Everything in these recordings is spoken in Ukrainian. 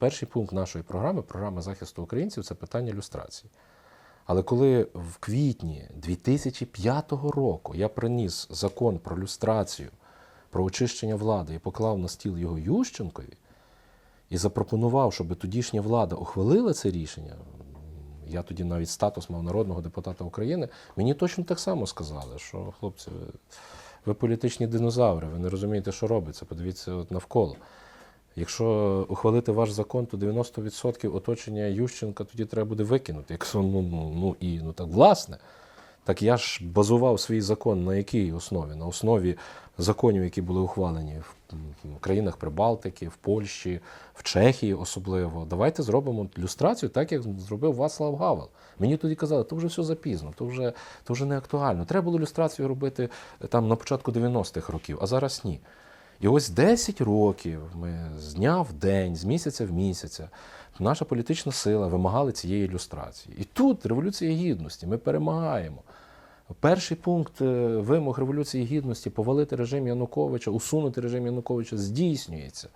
перший пункт нашої програми, програми захисту українців, це питання люстрації. Але коли в квітні 2005 року я приніс закон про люстрацію, про очищення влади і поклав на стіл його Ющенкові і запропонував, щоб тодішня влада ухвалила це рішення, я тоді навіть статус мав народного депутата України, мені точно так само сказали, що хлопці, ви, ви політичні динозаври, ви не розумієте, що робиться. Подивіться от навколо. Якщо ухвалити ваш закон, то 90% оточення Ющенка тоді треба буде викинути. Якщо ну, ну, ну і ну так власне. Так я ж базував свій закон на якій основі? На основі законів, які були ухвалені в країнах Прибалтики, в Польщі, в Чехії особливо. Давайте зробимо люстрацію так, як зробив Вацлав Гавел. Мені тоді казали, то вже все запізно, то вже, то вже не актуально. Треба було люстрацію робити е, там на початку 90-х років, а зараз ні. І ось 10 років ми з дня в день, з місяця в місяця, наша політична сила вимагали цієї ілюстрації. І тут революція гідності, ми перемагаємо. Перший пункт е, вимог Революції Гідності повалити режим Януковича, усунути режим Януковича здійснюється.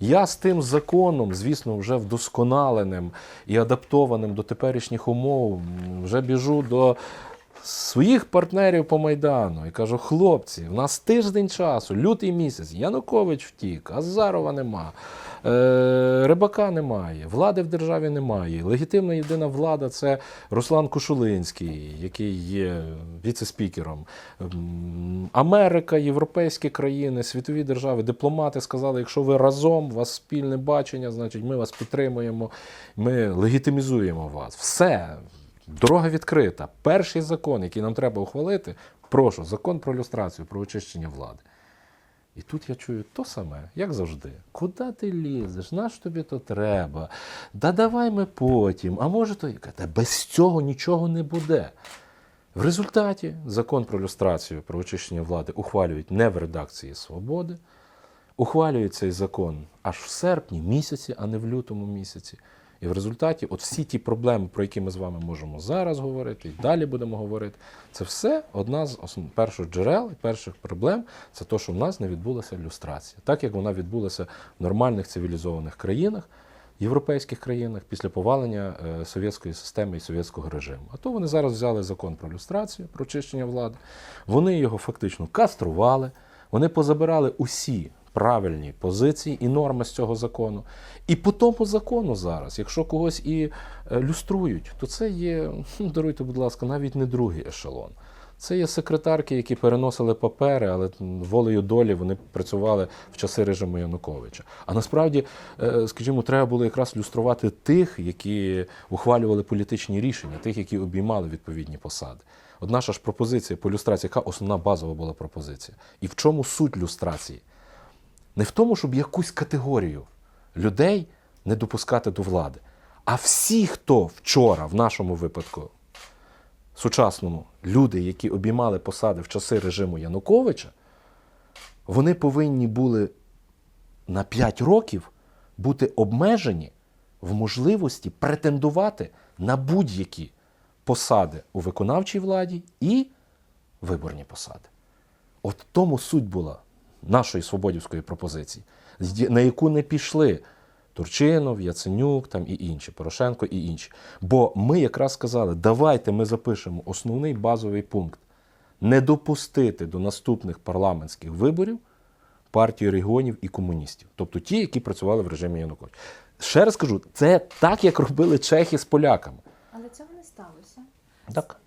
Я з тим законом, звісно, вже вдосконаленим і адаптованим до теперішніх умов, вже біжу до своїх партнерів по Майдану і кажу: хлопці, в нас тиждень часу, лютий місяць, Янукович втік, Азарова нема, е, Рибака немає, влади в державі немає. Легітимна єдина влада це Руслан Кушулинський, який є віце-спікером. Америка, європейські країни, світові держави, дипломати сказали, якщо ви разом, у вас спільне бачення, значить ми вас підтримуємо, ми легітимізуємо вас. Все. Дорога відкрита. Перший закон, який нам треба ухвалити, прошу, закон про люстрацію, про очищення влади. І тут я чую то саме, як завжди. Куди ти лізеш? Наш тобі то треба? Да давай ми потім. А може то? Та без цього нічого не буде. В результаті закон про люстрацію, про очищення влади ухвалюють не в редакції Свободи. Ухвалюють цей закон аж в серпні місяці, а не в лютому місяці. І в результаті, от всі ті проблеми, про які ми з вами можемо зараз говорити, і далі будемо говорити, це все одна з основ... перших джерел і перших проблем це те, що в нас не відбулася люстрація, так як вона відбулася в нормальних цивілізованих країнах, європейських країнах після повалення е, совєтської системи і совєтського режиму. А то вони зараз взяли закон про люстрацію, про очищення влади, вони його фактично кастрували, вони позабирали усі правильні позиції і норми з цього закону. І по тому закону зараз, якщо когось і е, люструють, то це є, даруйте, будь ласка, навіть не другий ешелон. Це є секретарки, які переносили папери, але волею долі вони працювали в часи режиму Януковича. А насправді, е, скажімо, треба було якраз люструвати тих, які ухвалювали політичні рішення, тих, які обіймали відповідні посади. От наша ж пропозиція по люстрації, яка основна базова була пропозиція? І в чому суть люстрації? Не в тому, щоб якусь категорію людей не допускати до влади. А всі, хто вчора, в нашому випадку, сучасному, люди, які обіймали посади в часи режиму Януковича, вони повинні були на 5 років бути обмежені в можливості претендувати на будь-які посади у виконавчій владі і виборні посади. От тому суть була нашої свободівської пропозиції, на яку не пішли Турчинов, Яценюк там і інші, Порошенко і інші. Бо ми якраз сказали, давайте ми запишемо основний базовий пункт не допустити до наступних парламентських виборів партію регіонів і комуністів, тобто ті, які працювали в режимі Януковича. Ще раз кажу, це так, як робили чехи з поляками. Але цього не сталося. Так.